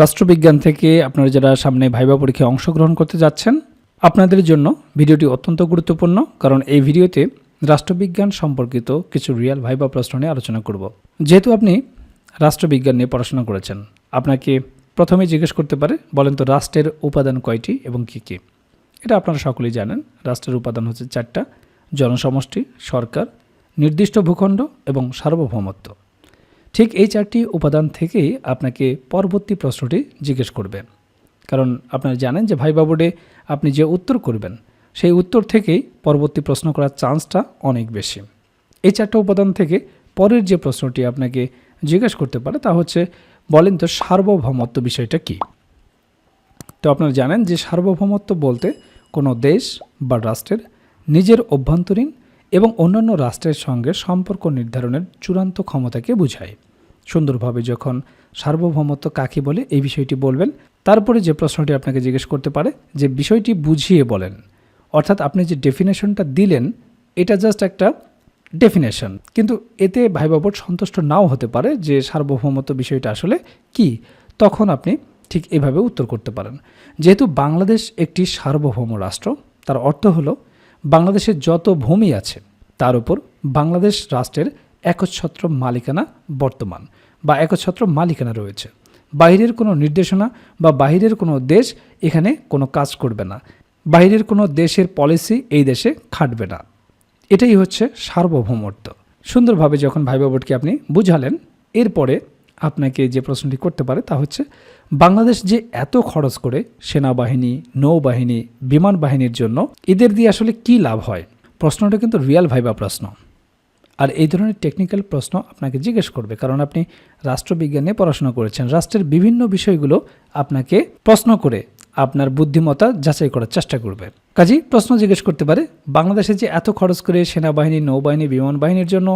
রাষ্ট্রবিজ্ঞান থেকে আপনারা যারা সামনে ভাইবা পরীক্ষায় অংশগ্রহণ করতে যাচ্ছেন, আপনাদের জন্য ভিডিওটি অত্যন্ত গুরুত্বপূর্ণ, কারণ এই ভিডিওতে রাষ্ট্রবিজ্ঞান সম্পর্কিত কিছু রিয়াল ভাইবা প্রশ্ন নিয়ে আলোচনা করব। যেহেতু আপনি রাষ্ট্রবিজ্ঞান নিয়ে পড়াশোনা করেছেন, আপনাকে প্রথমে জিজ্ঞেস করতে পারে, বলেন তো রাষ্ট্রের উপাদান কয়টি এবং কী কী? এটা আপনারা সকলেই জানেন, রাষ্ট্রের উপাদান হচ্ছে চারটা, জনসমষ্টি, সরকার, নির্দিষ্ট ভূখণ্ড এবং সার্বভৌমত্ব। ঠিক এই চারটি উপাদান থেকেই আপনাকে পরবর্তী প্রশ্নটি জিজ্ঞেস করবে। কারণ আপনারা জানেন যে ভাইবা বোর্ডে আপনি যে উত্তর করবেন, সেই উত্তর থেকেই পরবর্তী প্রশ্ন করার চান্সটা অনেক বেশি। এই চারটা উপাদান থেকে পরের যে প্রশ্নটি আপনাকে জিজ্ঞেস করতে পারে তা হচ্ছে, বলেন তো সার্বভৌমত্ব বিষয়টা কী? তো আপনারা জানেন যে সার্বভৌমত্ব বলতে কোনো দেশ বা রাষ্ট্রের নিজের অভ্যন্তরীণ এবং অন্যান্য রাষ্ট্রের সঙ্গে সম্পর্ক নির্ধারণের চূড়ান্ত ক্ষমতাকে বোঝায়। সুন্দরভাবে যখন সার্বভৌমত্ব কাকে বলে এই বিষয়টি বলবেন, তারপরে যে প্রশ্নটি আপনাকে জিজ্ঞেস করতে পারে, যে বিষয়টি বুঝিয়ে বলেন। অর্থাৎ আপনি যে ডেফিনেশনটা দিলেন, এটা জাস্ট একটা ডেফিনেশন কিন্তু এতে ভাই বাবর সন্তুষ্ট নাও হতে পারে যে সার্বভৌমত্ব বিষয়টা আসলে কি। তখন আপনি ঠিক এভাবে উত্তর করতে পারেন। যেহেতু বাংলাদেশ একটি সার্বভৌম রাষ্ট্র, তার অর্থ হলো বাংলাদেশের যত ভূমি আছে, তার উপর বাংলাদেশ রাষ্ট্রের একচ্ছত্র মালিকানা বর্তমান বা একচ্ছত্র মালিকানা রয়েছে। বাইরের কোনো নির্দেশনা বা বাইরের কোনো দেশ এখানে কোনো কাজ করবে না। বাইরের কোনো দেশের পলিসি এই দেশে খাটবে না। এটাই হচ্ছে সার্বভৌমত্ব। সুন্দরভাবে যখন ভাই বাবুটকে আপনি বুঝালেন, এরপরে আপনাকে যে প্রশ্নটি করতে পারে তা হচ্ছে, বাংলাদেশ যে এত খরচ করে সেনাবাহিনী, নৌবাহিনী বিমান বাহিনীর জন্য, এদের দিয়ে আসলে কি লাভ হয়? প্রশ্নটা কিন্তু রিয়াল ভাইবা প্রশ্ন। আর এই ধরনের টেকনিক্যাল প্রশ্ন আপনাকে জিজ্ঞেস করবে, কারণ আপনি রাষ্ট্রবিজ্ঞানে পড়াশোনা করেছেন। রাষ্ট্রের বিভিন্ন বিষয়গুলো আপনাকে প্রশ্ন করে আপনার বুদ্ধিমত্তা যাচাই করার চেষ্টা করবে। কাজেই প্রশ্ন জিজ্ঞেস করতে পারে, বাংলাদেশে যে এত খরচ করে সেনাবাহিনী, নৌবাহিনী বিমান বাহিনীর জন্য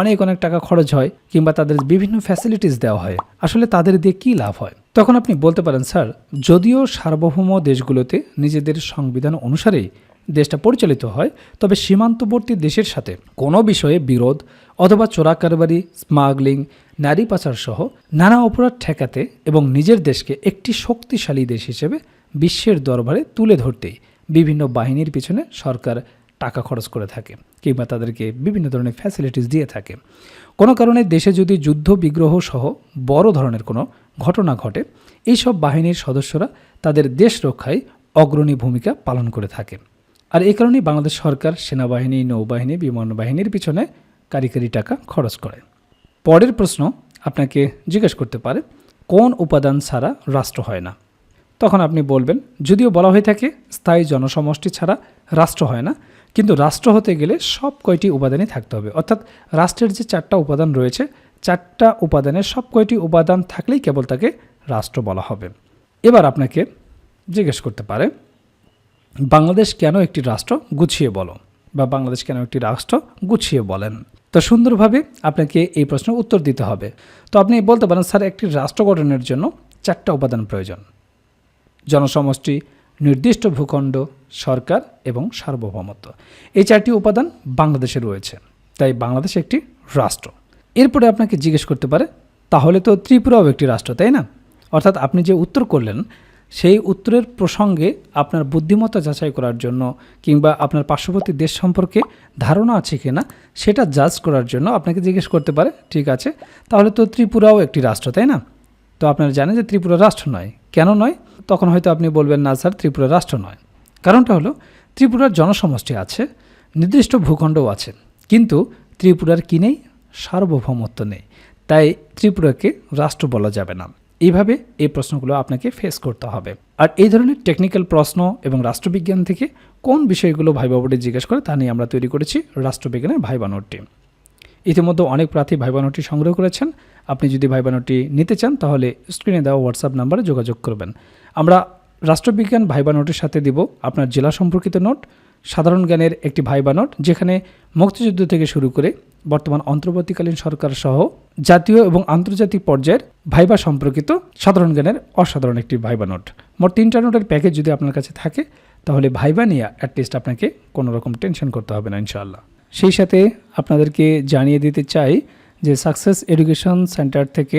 অনেক অনেক টাকা খরচ হয় কিংবা তাদের বিভিন্ন ফ্যাসিলিটিস দেওয়া হয়, আসলে তাদের দিয়ে কী লাভ হয়? তখন আপনি বলতে পারেন, স্যার, যদিও সার্বভৌম দেশগুলোতে নিজেদের সংবিধান অনুসারেই দেশটা পরিচালিত হয়, তবে সীমান্তবর্তী দেশের সাথে কোনো বিষয়ে বিরোধ অথবা চোরাকারবারি, স্মাগলিং, নারী পাচার সহ নানা অপরাধ ঠেকাতে এবং নিজের দেশকে একটি শক্তিশালী দেশ হিসেবে বিশ্বের দরবারে তুলে ধরতেই বিভিন্ন বাহিনীর পিছনে সরকার টাকা খরচ করে থাকে কিংবা তাদেরকে বিভিন্ন ধরনের ফ্যাসিলিটিস দিয়ে থাকে। কোনো কারণে দেশে যদি যুদ্ধ, বিগ্রহ সহ বড় ধরনের কোনো ঘটনা ঘটে, এইসব বাহিনীর সদস্যরা তাদের দেশ রক্ষায় অগ্রণী ভূমিকা পালন করে থাকে। আর এই কারণেই বাংলাদেশ সরকার সেনাবাহিনী, নৌবাহিনী বিমান বাহিনীর পিছনে কারিগরি টাকা খরচ করে। পরের প্রশ্ন আপনাকে জিজ্ঞেস করতে পারে, কোন উপাদান ছাড়া রাষ্ট্র হয় না? তখন আপনি বলবেন, যদিও বলা হয়ে থাকে স্থায়ী জনসমষ্টি ছাড়া রাষ্ট্র হয় না, কিন্তু রাষ্ট্র হতে গেলে সব কয়টি উপাদানই থাকতে হবে। অর্থাৎ রাষ্ট্রের যে চারটা উপাদান রয়েছে, চারটা উপাদানের সব কয়টি উপাদান থাকলেই কেবল তাকে রাষ্ট্র বলা হবে। এবার আপনাকে জিজ্ঞেস করতে পারে বাংলাদেশ কেন একটি রাষ্ট্র গুছিয়ে বলো? বা বাংলাদেশ কেন একটি রাষ্ট্র গুছিয়ে বলেন? তো সুন্দরভাবে আপনাকে এই প্রশ্নের উত্তর দিতে হবে। তো আপনি বলতে পারেন, স্যার, একটি রাষ্ট্র গঠনের জন্য চারটা উপাদান প্রয়োজন। জনসমষ্টি, নির্দিষ্ট ভূখণ্ড, সরকার এবং সার্বভৌমত্ব। এই চারটি উপাদান বাংলাদেশে রয়েছে। তাই বাংলাদেশ একটি রাষ্ট্র। এরপরে আপনাকে জিজ্ঞেস করতে পারে, তাহলে তো ত্রিপুরাও একটি রাষ্ট্র, তাই না? অর্থাৎ আপনি যে উত্তর করলেন সেই উত্তরের প্রসঙ্গে আপনার বুদ্ধিমত্তা যাচাই করার জন্য কিংবা আপনার পার্শ্ববর্তী দেশ সম্পর্কে ধারণা আছে কি না, সেটা জাজ করার জন্য আপনাকে জিজ্ঞেস করতে পারে, ঠিক আছে? তাহলে তো ত্রিপুরাও একটি রাষ্ট্র, তাই না? তো আপনারা জানেন যে ত্রিপুরা রাষ্ট্র নয়। কেন নয়? তখন হয়তো আপনি বলবেন, না স্যার, ত্রিপুরা রাষ্ট্র নয়। কারণটা হলো, ত্রিপুরার জনসমষ্টি আছে, নির্দিষ্ট ভূখণ্ডও আছে, কিন্তু ত্রিপুরার কি নেই? সার্বভৌমত্ব নেই। তাই ত্রিপুরাকে রাষ্ট্র বলা যাবে না। এইভাবে এই প্রশ্নগুলো আপনাকে ফেস করতে হবে। আর এই ধরনের টেকনিক্যাল প্রশ্ন এবং রাষ্ট্রবিজ্ঞান থেকে কোন বিষয়গুলো ভাইবা বোর্ডে জিজ্ঞেস করে তা নিয়ে আমরা তৈরি করেছি রাষ্ট্রবিজ্ঞানের ভাইবা নোটটি। ইতিমধ্যে অনেক প্রার্থী ভাইবা নোটটি সংগ্রহ করেছেন। আপনি যদি ভাইবা নোটটি নিতে চান তাহলে স্ক্রিনে দেওয়া হোয়াটসঅ্যাপ নাম্বারে যোগাযোগ করবেন। আমরা রাষ্ট্রবিজ্ঞান ভাইবা নোটের সাথে দিব আপনার জেলা সম্পর্কিত নোট সাধারণ জ্ঞানের একটি ভাইবা নোট, যেখানে মুক্তিযুদ্ধ থেকে শুরু করে বর্তমান অন্তর্বর্তীকালীন সরকার সহ জাতীয় এবং আন্তর্জাতিক পর্যায়ের ভাইবা সম্পর্কিত সাধারণ জ্ঞানের অসাধারণ একটি ভাইবা নোট। মোট তিনটা নোটের প্যাকেজ যদি আপনার কাছে থাকে, তাহলে ভাইবা নিয়ে অ্যাটলিস্ট আপনাকে কোনো রকম টেনশন করতে হবে না, ইনশাআল্লাহ। সেই সাথে আপনাদেরকে জানিয়ে দিতে চাই যে সাকসেস এডুকেশন সেন্টার থেকে